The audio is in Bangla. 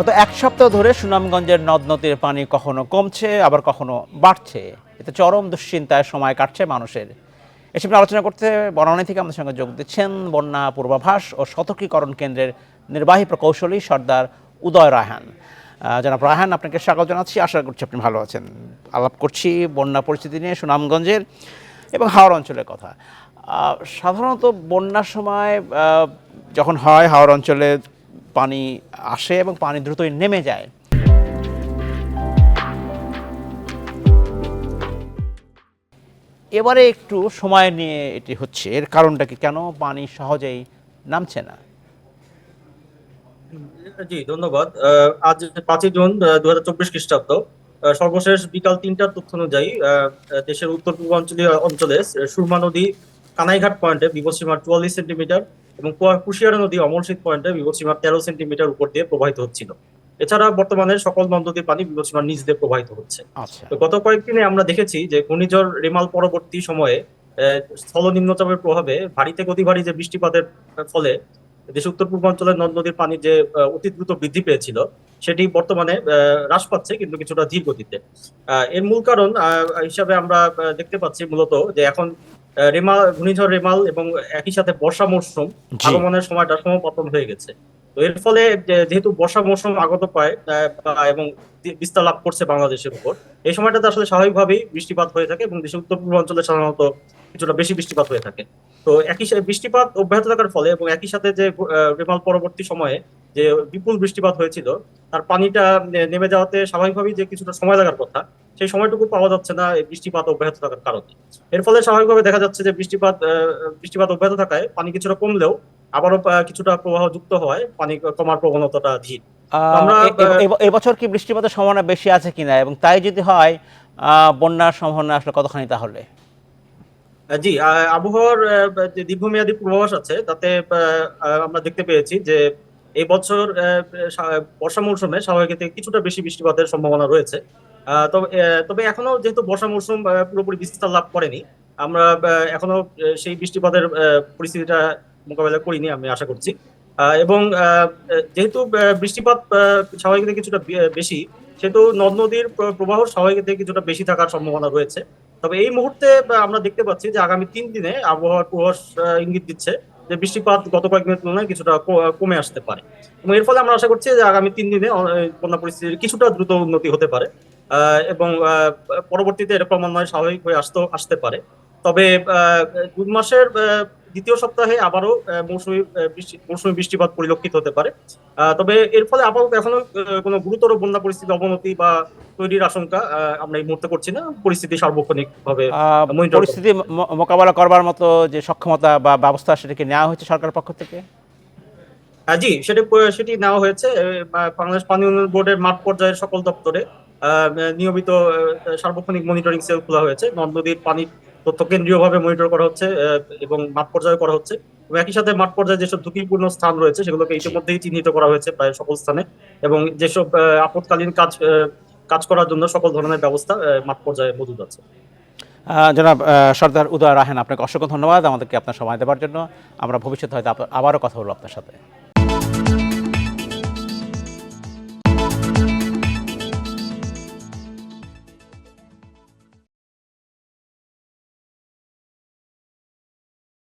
গত এক সপ্তাহ ধরে সুনামগঞ্জের নদ নদীর পানি কখনো কমছে, আবার কখনো বাড়ছে। এতে চরম দুশ্চিন্তায় সময় কাটছে মানুষের। এসব আলোচনা করতে বনানী থেকে আমাদের সঙ্গে যোগ দিচ্ছেন বন্যা পূর্বাভাস ও সতর্কীকরণ কেন্দ্রের নির্বাহী প্রকৌশলী সর্দার উদয় রায়হান। জনাব রায়হান, আপনাকে স্বাগত জানাচ্ছি। আশা করছি আপনি ভালো আছেন। আলাপ করছি বন্যা পরিস্থিতি নিয়ে সুনামগঞ্জের এবং হাওড় অঞ্চলের কথা। সাধারণত বন্যার সময় যখন হয় হাওড় অঞ্চলে পানি আসে এবং পানি দ্রুতই নেমে যায়। এবারে একটু সময় নিয়ে এটি হচ্ছে। এর কারণটা কি কেন? পানি সহজেই নামছে না। জি, ধন্যবাদ। আজ পাঁচই জুন দু হাজার চব্বিশ খ্রিস্টাব্দ। সর্বশেষ বিকাল তিনটার তথ্য অনুযায়ী দেশের উত্তর পূর্বাঞ্চলীয় অঞ্চলে সুরমা নদী কানাইঘাট পয়েন্টে বিপদসীমার চুয়াল্লিশ সেন্টিমিটার এবং কুশিয়ারা নদী অমরশীত পয়েন্টে বিপদসীমার তেরো সেন্টিমিটার উপর দিয়ে প্রবাহিত হচ্ছিল। এছাড়া বর্তমানে সকল নদ নদীর পানি বিপদসীমার নিচ দিয়ে প্রবাহিত হচ্ছে। আচ্ছা। তো গত কয়েকদিনে আমরা দেখেছি যে ঘূর্ণিঝড় রেমাল পরবর্তী সময়ে স্থল নিম্নচাপের প্রভাবে ভারী থেকে অতি ভারী যে বৃষ্টিপাতের ফলে দেশের উত্তর পূর্বাঞ্চলের নদ নদীর পানি যে অতি দ্রুত বৃদ্ধি পেয়েছিল সেটি বর্তমানে হ্রাস পাচ্ছে কিন্তু কিছুটা ধীর গতিতে আহ, এর মূল কারণ আহ, হিসাবে আমরা দেখতে পাচ্ছি মূলত যে এখন রেমাল ঘূর্ণিঝড় রেমাল এবং একই সাথে বর্ষা মৌসুম আগমনের সময়টা সমপতন হয়ে গেছে। তো এর ফলে যেহেতু বর্ষা মৌসুম আগত পায় এবং বিস্তার লাভ করছে বাংলাদেশের উপর এই সময়টাতে আসলে স্বাভাবিকভাবেই বৃষ্টিপাত হয়ে থাকে এবং দেশের উত্তর পূর্বাঞ্চলে সাধারণত কিছুটা বেশি বৃষ্টিপাত হয়ে থাকে। তো একই সাথে বৃষ্টিপাত অব্যাহত থাকার ফলে এবং একই সাথে যে রেমাল পরবর্তী সময়ে যে বিপুল বৃষ্টিপাত হয়েছিল তার পানিটা নেমে যাওয়াতে স্বাভাবিকভাবেই যে কিছুটা সময় লাগার কথা সেই সময়টুকু পাওয়া যাচ্ছে না বৃষ্টিপাত অব্যাহত থাকার কারণে। এর ফলে স্বাভাবিকভাবে দেখা যাচ্ছে যে বৃষ্টিপাত বৃষ্টিপাত অব্যাহত থাকায় পানি কিছুটা কমলেও আবারও কিছুটা প্রবাহ যুক্ত হয় পানি কমার প্রবণতাটা ধীর। এবছর কি বৃষ্টিপাতের সম্ভাবনা বেশি আছে কিনা? এবং তাই যদি হয় বন্যার সম্ভাবনা আসলে কতখানি তাহলে? জি আবহাওয়ার যে দীর্ঘমেয়াদী পূর্বাভাস আছে তাতে আমরা দেখতে পেয়েছি যে এই বছর বর্ষা মৌসুমে স্বাভাবিক থেকে কিছুটা বেশি বৃষ্টিপাতের সম্ভাবনা রয়েছে। তবে তবে এখনও যেহেতু বর্ষা মৌসুম পুরোপুরি বিস্তার লাভ করেনি আমরা এখনও সেই বৃষ্টিপাতের পরিস্থিতিটা মোকাবেলা করিনি আমি আশা করছি। এবং যেহেতু বৃষ্টিপাত স্বাভাবিক থেকে কিছুটা বেশি সেহেতু নদ নদীর প্রবাহ স্বাভাবিক থেকে কিছুটা বেশি থাকার সম্ভাবনা রয়েছে। তবে এই মুহূর্তে আমরা দেখতে পাচ্ছি যে আগামী তিন দিনে আবহাওয়ার পূর্বাভাস আহ, ইঙ্গিত দিচ্ছে যে বৃষ্টিপাত গত কয়েকদিনের তুলনায় কিছুটা কমে আসতে পারে। এবং এর ফলে আমরা আশা করছি যে আগামী তিন দিনে বন্যা পরিস্থিতির কিছুটা দ্রুত উন্নতি হতে পারে। এবং পরবর্তীতে এর ক্রমান্বয়ে স্বাভাবিক হয়ে আসতে আসতে পারে। তবে জুন মাসের দ্বিতীয় সপ্তাহে আবারও মৌসুমী বৃষ্টি মৌসুমী বৃষ্টিপাত পরিলক্ষিত হতে পারে। তবে এর ফলে আপাতত এখনও কোনো গুরুতর বন্যা পরিস্থিতি অবনতি বা তৈরির আশঙ্কা আমরা এই মুহূর্তে করছি না। পরিস্থিতি সার্বক্ষণিক ভাবে পরিস্থিতি মোকাবেলা করবার মতো যে সক্ষমতা বা ব্যবস্থা সেটাকে নেওয়া হয়েছে সরকার পক্ষ থেকে? জি সেটি সেটি নেওয়া হয়েছে। বাংলাদেশ পানি উন্নয়ন বোর্ডের মাঠ পর্যায়ের সকল দপ্তরে। নিয়মিত সার্বক্ষণিক মনিটরিং সেল খোলা হয়েছে। নদ নদীর পানি তথ্য কেন্দ্রীয়ভাবে মনিটর করা হচ্ছে এবং মাঠ পর্যায়ে করা হচ্ছে। এবং একই সাথে মাঠ পর্যায়ে যেসব ঝুঁকিপূর্ণ স্থান রয়েছে সেগুলোকে ইতিমধ্যেই চিহ্নিত করা হয়েছে প্রায় সকল স্থানে। এবং যেসব আহ, আপৎকালীন কাজ কাজ করার জন্য সকল ধরনের ব্যবস্থা মাঠ পর্যায়ে মজুদ আছে। জনাব সর্দার উদয় রাহেন আপনাকে অসংখ্য ধন্যবাদ। আমাদেরকে আপনার সময় দেওয়ার জন্য। আমরা ভবিষ্যতে হয়তো আবারও কথা বলব আপনার সাথে।